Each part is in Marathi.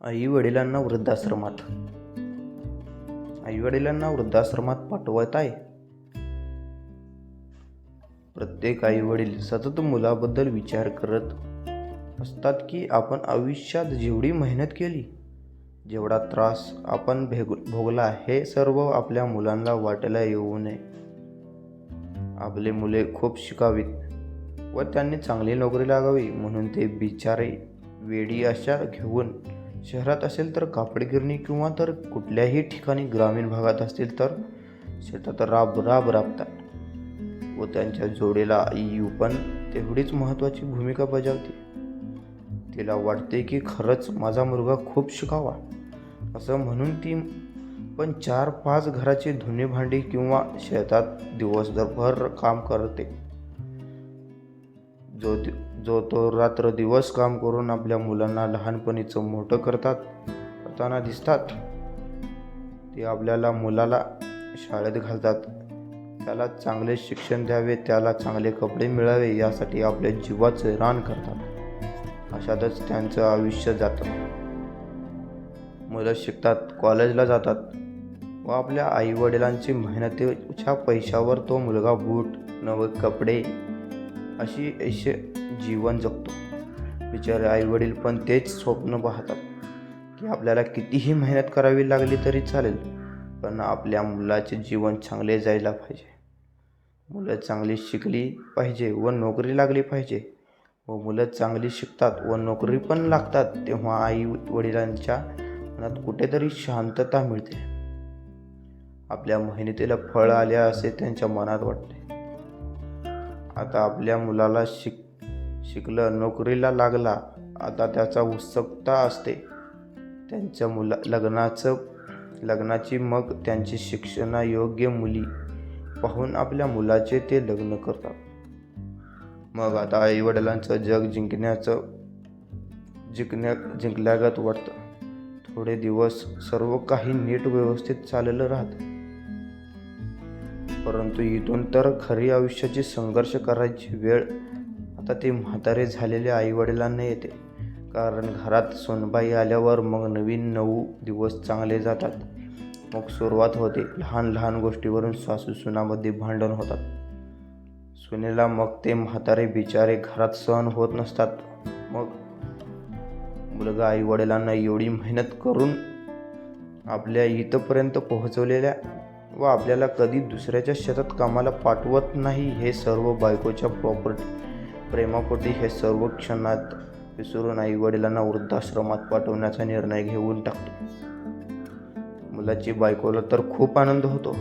आई वडिलांना वृद्धाश्रमात. आई वडिलांना वृद्धाश्रमात पाठवत आहे. प्रत्येक आई वडील सतत मुलाबद्दल विचार करत असतात की आपण आयुष्यात जेवढी मेहनत केली जेवढा त्रास आपण भेग भोगला हे सर्व आपल्या मुलांना वाटायला येऊ नये. आपले मुले खूप शिकावीत व त्यांनी चांगली नोकरी लागावी म्हणून ते बिचारे वेडी अशा घेऊन शहरात असेल तर कापडगिरणी किंवा तर कुठल्याही ठिकाणी ग्रामीण भागात असतील तर शेतात राब राब राबतात व त्यांच्या जोडीला आईयू पण तेवढीच महत्त्वाची भूमिका बजावते. तिला वाटते की खरंच माझा मुलगा खूप शिकावा. असं म्हणून ती पण चार पाच घराची धुणी भांडी किंवा शेतात दिवसभर काम करते. जो दि- जो तो रात्र दिवस काम करून आपल्या मुलांना लहानपणीचं मोठं करतात करताना दिसतात ते आपल्याला मुलाला शाळेत घालतात. त्याला चांगले शिक्षण द्यावे त्याला चांगले कपडे मिळावे यासाठी आपल्या जीवाचं रान करतात. अशातच त्यांचं आयुष्य जातं. मुलं शिकतात कॉलेजला जातात व आपल्या आईवडिलांची मेहनतीच्या पैशावर तो मुलगा बूट नवे कपडे अशी ऐसे जीवन जगतो. बिचारे आईवडील पण तेच स्वप्न पाहतात की आपल्याला कितीही मेहनत करावी लागली तरी चालेल पण आपल्या मुलाचे जीवन चांगले जायला पाहिजे. मुलं चांगली शिकली पाहिजे व नोकरी लागली पाहिजे. व मुलं चांगली शिकतात व नोकरी पण लागतात तेव्हा आई वडिलांच्या मनात कुठेतरी शांतता मिळते. आपल्या मेहनतीला फळ आले असे त्यांच्या मनात वाटते. आता आपल्या मुलाला शिक शिकलं नोकरीला लागला आता त्याचा उत्सुकता असते. त्यांच्या मुला लग्नाचं लग्नाची मग त्यांची शिक्षणायोग्य मुली पाहून आपल्या मुलाचे ते लग्न करतात. मग आता आईवडिलांचं जग जिंकण्याचं जिंकण्या जिंकल्यागत वाटतं. थोडे दिवस सर्व काही नीट व्यवस्थित चाललेलं राहतं. परंतु इथून तर खरी आयुष्याची संघर्ष करायची वेळ आता ते म्हातारे झालेले आईवडिलांना येते. कारण घरात सोनबाई आल्यावर मग नवीन नऊ दिवस चांगले जातात. मग सुरुवात होते. लहान लहान गोष्टीवरून सासू सुनामध्ये भांडण होतात. सुनेला मग ते म्हातारे बिचारे घरात सहन होत नसतात. मग मुलगा आई वडिलांना एवढी मेहनत करून आपल्या इथंपर्यंत पोहोचवलेल्या व आपल्याला कधी दुसऱ्याच्या शेतात कामाला पाठवत नाही हे सर्व बायकोच्या प्रॉपर्टी प्रेमापोटी हे सर्व क्षणात विसरून आई वडिलांना वृद्धाश्रमात पाठवण्याचा निर्णय घेऊन टाकतो. मुलाची बायकोला तर खूप आनंद होतो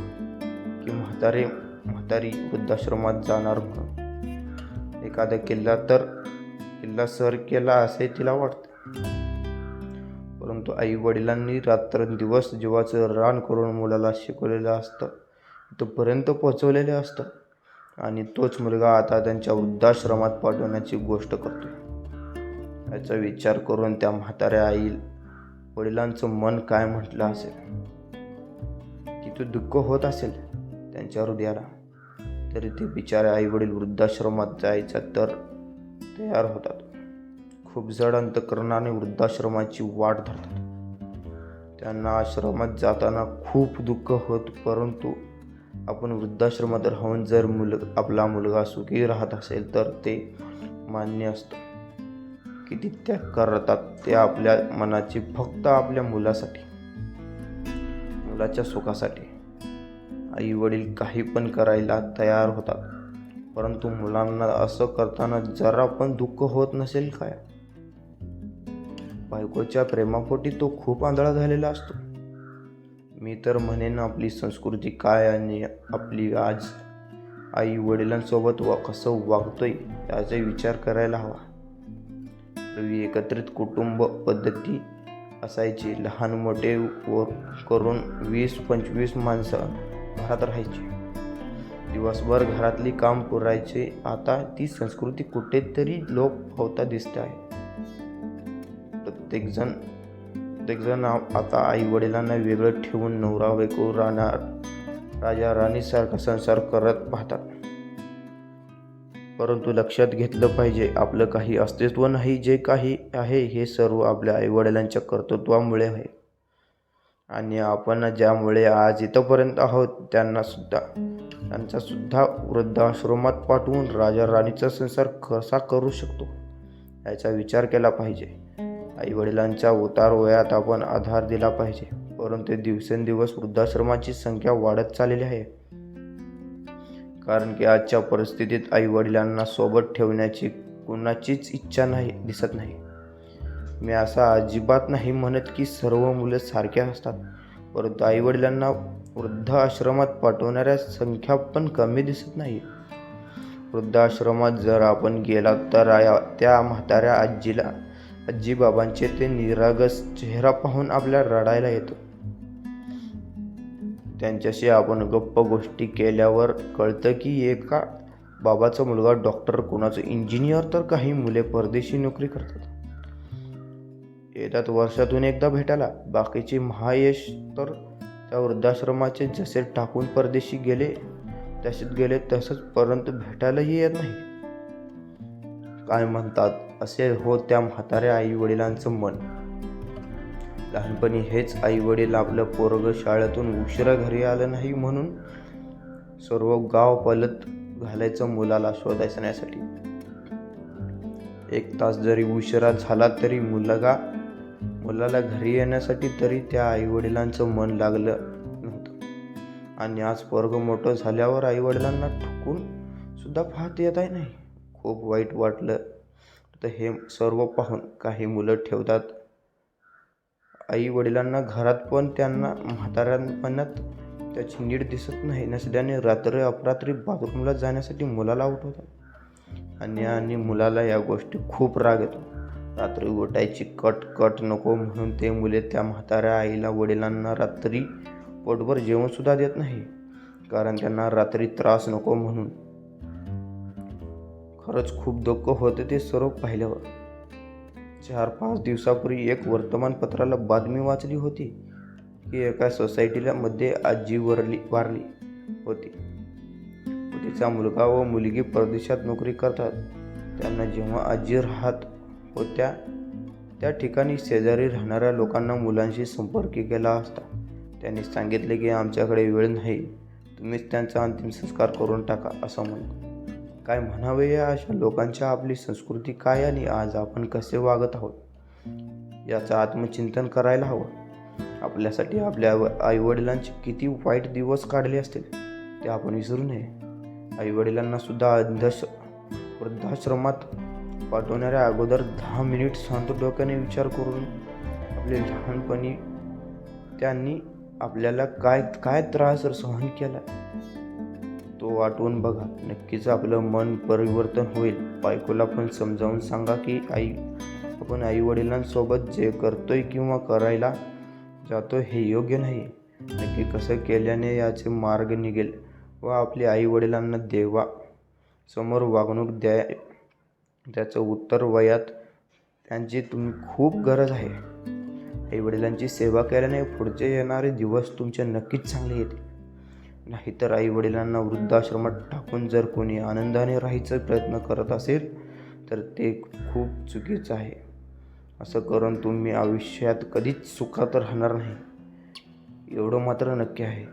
की म्हातारे म्हातारी वृद्धाश्रमात जाणार म्हणून. एखादा किल्ला तर किल्ला सर केला असे तिला वाटते. परंतु आई वडिलांनी रात्रंदिवस जीवाचं रान करून मुलाला शिकवलेलं असतं. इथंपर्यंत पोचवलेलं असतं. आणि तोच मुलगा आता त्यांच्या वृद्धाश्रमात पाठवण्याची गोष्ट करतो याचा विचार करून त्या म्हाताऱ्या आई वडिलांचं मन काय म्हटलं असेल? किती दुःख होत असेल त्यांच्या हृदयाला? तरी ते बिचारे आई वडील वृद्धाश्रमात जायचा तर तयार होतात. खूप जड अंतकरणाने वृद्धाश्रमाची वाट धरतात. त्यांना आश्रमात जाताना खूप दुःख होत परंतु आपण वृद्धाश्रमात राहून जर मुल आपला मुलगा सुखी राहत असेल तर ते मान्य असतं. किती त्याग करतात ते आपल्या मनाची फक्त आपल्या मुलासाठी मुलाच्या सुखासाठी. आई वडील काही पण करायला तयार होतात परंतु मुलांना असं करताना जरा पण दुःख होत नसेल काय? बायकोच्या प्रेमापोटी तो खूप आंधळा झालेला असतो. मी तर म्हणेन आपली संस्कृती काय आणि आपली आज आई वडिलांसोबत वा कसं वागतोय याचा विचार करायला हवा. पूर्वी एकत्रित कुटुंब पद्धती असायची. लहान मोठे वर करून वीस पंचवीस माणसं घरात राहायची. दिवसभर घरातली काम पुरायचे. आता ती संस्कृती कुठेतरी लोप होता दिसते आहे. प्रत्येकजण प्रत्येकजण आता आई वडिलांना वेगळं ठेवून नवरा बायको राहणार. राजा राणीसारखा संसार करत पाहतात. परंतु लक्षात घेतलं पाहिजे आपलं काही अस्तित्व नाही जे काही आहे हे सर्व आपल्या आईवडिलांच्या कर्तृत्वामुळे आहे. आणि आपण ज्यामुळे आज इथंपर्यंत आहोत त्यांनासुद्धा त्यांचासुद्धा वृद्धाश्रमात पाठवून राजा राणीचा संसार कसा करू शकतो याचा विचार केला पाहिजे. आईवडिलांच्या उतार वयात आपण आधार दिला पाहिजे. परंतु दिवसेंदिवस वृद्धाश्रमाची संख्या वाढत चाललेली आहे. कारण की आजच्या परिस्थितीत आईवडिलांना सोबत ठेवण्याची कुणाचीच इच्छा नाही दिसत नाही. मी असा अजिबात नाही म्हणत की सर्व मुलं सारखे असतात. परंतु आईवडिलांना वृद्धाश्रमात पाठवणाऱ्या संख्या पण कमी दिसत नाही. वृद्धाश्रमात जर आपण गेलात तर त्या म्हाताऱ्या आजीला आजीबाबांचे ते निरागस चेहरा पाहून आपल्या रडायला येतो. त्यांच्याशी आपण गप्प गोष्टी केल्यावर कळतं की एका बाबाचा मुलगा डॉक्टर कोणाचं इंजिनियर तर काही मुले परदेशी नोकरी करतात. येतात वर्षातून एकदा भेटायला. बाकीचे महायश तर त्या वृद्धाश्रमाचे जसे टाकून परदेशी गेले तसेच गेले तसंच परंतु भेटायलाही येत नाही. काय म्हणतात? असे हो त्या म्हाताऱ्या आई वडिलांचं मन. लहानपणी हेच आई वडील आपलं पोरग शाळेतून उशिरा घरी आलं नाही म्हणून सर्व गाव पलत घालायचं मुलाला शोधायसाठी. एक तास जरी उशिरा झाला तरी मुलगा मुलाला घरी येण्यासाठी तरी त्या आईवडिलांचं मन लागलं नव्हतं. आणि आज पोरग मोठं झाल्यावर आईवडिलांना ठुकून सुद्धा पाहत येत आहे नाही. खूप वाईट वाटलं. तर हे सर्व पाहून काही मुलं ठेवतात. आई वडिलांना घरात पण त्यांना म्हाताऱ्यापणात त्याची नीट दिसत नाही. नसल्याने रात्र अपरात्री बाथरूमला जाण्यासाठी मुलाला उठवतात. आणि आणि मुलाला या गोष्टी खूप राग येतो. रात्री उठायची कट कट नको म्हणून ते मुले त्या म्हाताऱ्या आईला वडिलांना रात्री पोटभर जेवणसुद्धा देत नाही. कारण त्यांना रात्री त्रास नको म्हणून खरंच खूप दुःख होतं ते सर्व पाहिल्यावर. चार पाच दिवसापूर्वी एक वर्तमानपत्राला बातमी वाचली होती. की एका सोसायटीला मध्ये आजी वरली वारली होती. तिचा मुलगा व मुलगी परदेशात नोकरी करतात. त्यांना जेव्हा आजी राहत होत्या त्या ठिकाणी शेजारी राहणाऱ्या लोकांना मुलांशी संपर्क केला असता. त्यांनी सांगितले की आमच्याकडे वेळ नाही. तुम्हीच त्यांचा अंतिम संस्कार करून टाका असं म्हणतो काय म्हणावे या अशा लोकांच्या आपली संस्कृती काय आणि आज आपण कसे वागत आहोत? याचं आत्मचिंतन करायला हवं. आपल्यासाठी आपल्या आईवडिलांचे किती वाईट दिवस काढले असतील ते आपण विसरू नये. आईवडिलांना सुद्धा अंधश वृद्धाश्रमात पाठवणाऱ्या अगोदर दहा मिनिट शांत डोक्याने विचार करून आपले लहानपणी त्यांनी आपल्याला काय काय त्रास सहन केला? तो आठवून बघा. नक्कीच आपलं मन परिवर्तन होईल. बायकोला पण समजावून सांगा की आई आपण आई वडिलांसोबत जे करतोय किंवा करायला जातो हे योग्य नाही. नक्की कसं केल्याने याचे मार्ग निघेल व आपल्या आई वडिलांना देवा समोर वागणूक द्या. त्याचं उत्तर वयात त्यांची तुम्ही खूप गरज आहे. आई वडिलांची सेवा केल्याने पुढचे येणारे दिवस तुमचे नक्कीच चांगले येतील. नाहीतर आई वडिलांना वृद्धाश्रमात टाकून जर कोणी आनंदाने राहायचा प्रयत्न करत असेल तर ते खूप चुकीचं आहे. असं करून तुम्ही आयुष्यात कधीच सुखात राहणार नाही. एवढं मात्र नक्की आहे.